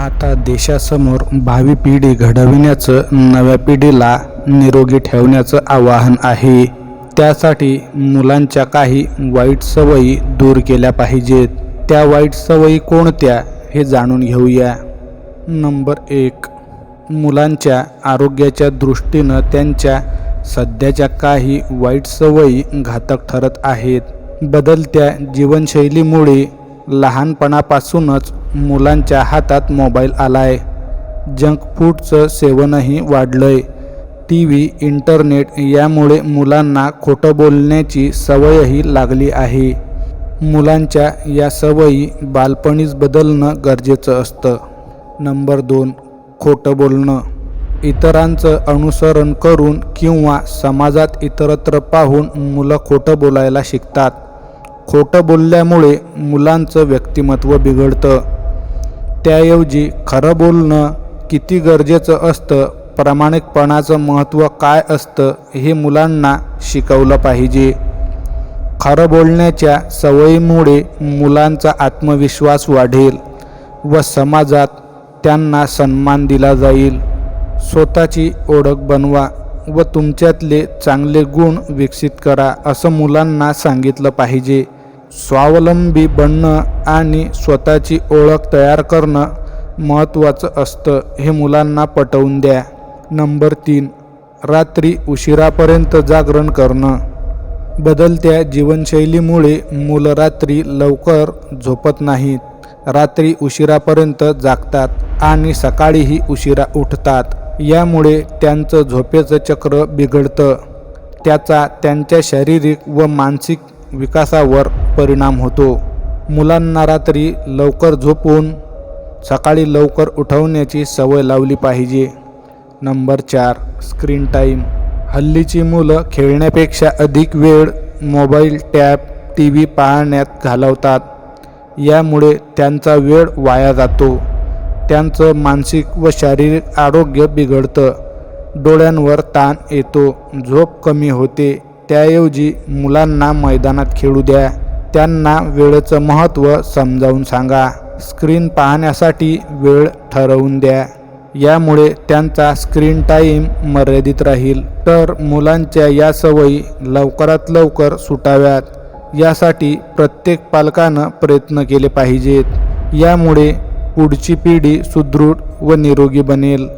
आता देशासमोर भावी पिढी घडविण्याचं नव्या पिढीला निरोगी ठेवण्याचं आवाहन आहे. त्यासाठी मुलांच्या काही वाईट सवयी दूर केल्या पाहिजेत. त्या वाईट सवयी कोणत्या हे जाणून घेऊया. नंबर एक मुलांच्या आरोग्याच्या दृष्टीनं त्यांच्या सध्याच्या काही वाईट सवयी घातक ठरत आहेत. बदलत्या जीवनशैलीमुळे लहानपणापासूनच मुलांच्या हातात मोबाईल आला आहे जंक फूडचं सेवनही वाढलं आहे टी व्ही इंटरनेट यामुळे मुलांना खोटं बोलण्याची सवयही लागली आहे. मुलांच्या या सवयी बालपणीच बदलणं गरजेचं असतं. नंबर दोन खोटं बोलणं. इतरांचं अनुसरण करून किंवा समाजात इतरत्र पाहून मुलं खोटं बोलायला शिकतात. खोटं बोलल्यामुळे मुलांचं व्यक्तिमत्व बिघडतं. त्याऐवजी खरं बोलणं किती गरजेचं असतं प्रामाणिकपणाचं महत्त्व काय असतं हे मुलांना शिकवलं पाहिजे. खरं बोलण्याच्या सवयीमुळे मुलांचा आत्मविश्वास वाढेल व समाजात त्यांना सन्मान दिला जाईल. स्वतःची ओळख बनवा व तुमच्यातले चांगले गुण विकसित करा असं मुलांना सांगितलं पाहिजे. स्वावलंबी बनणं आणि स्वतःची ओळख तयार करणं महत्त्वाचं असतं हे मुलांना पटवून द्या. नंबर तीन रात्री उशिरापर्यंत जागरण करणं. बदलत्या जीवनशैलीमुळे मुलं रात्री लवकर झोपत नाहीत. रात्री उशिरापर्यंत जागतात आणि सकाळीही उशिरा उठतात. यामुळे त्यांचं झोपेचं चक्र बिघडतं. त्याचा त्यांच्या शारीरिक व मानसिक विकासावर परिणाम होतो. मुलांना रात्री लवकर झोपून सकाळी लवकर उठवण्याची सवय लावली पाहिजे. नंबर चार स्क्रीन टाईम हल्लीची मुलं खेळण्यापेक्षा अधिक वेळ मोबाईल टॅब टी व्ही पाहण्यात घालवतात. यामुळे त्यांचा वेळ वाया जातो. त्यांचं मानसिक व शारीरिक आरोग्य बिघडतं. डोळ्यांवर ताण येतो. झोप कमी होते. त्याऐवजी मुलांना मैदानात खेळू द्या. त्यांना वेळेचं महत्त्व समजावून सांगा. स्क्रीन पाहण्यासाठी वेळ ठरवून द्या. यामुळे त्यांचा स्क्रीन टाईम मर्यादित राहील. तर मुलांच्या या सवयी लवकरात लवकर सुटाव्यात. यासाठी प्रत्येक पालकानं प्रयत्न केले पाहिजेत. यामुळे पुढची पिढी सुदृढ व निरोगी बनेल.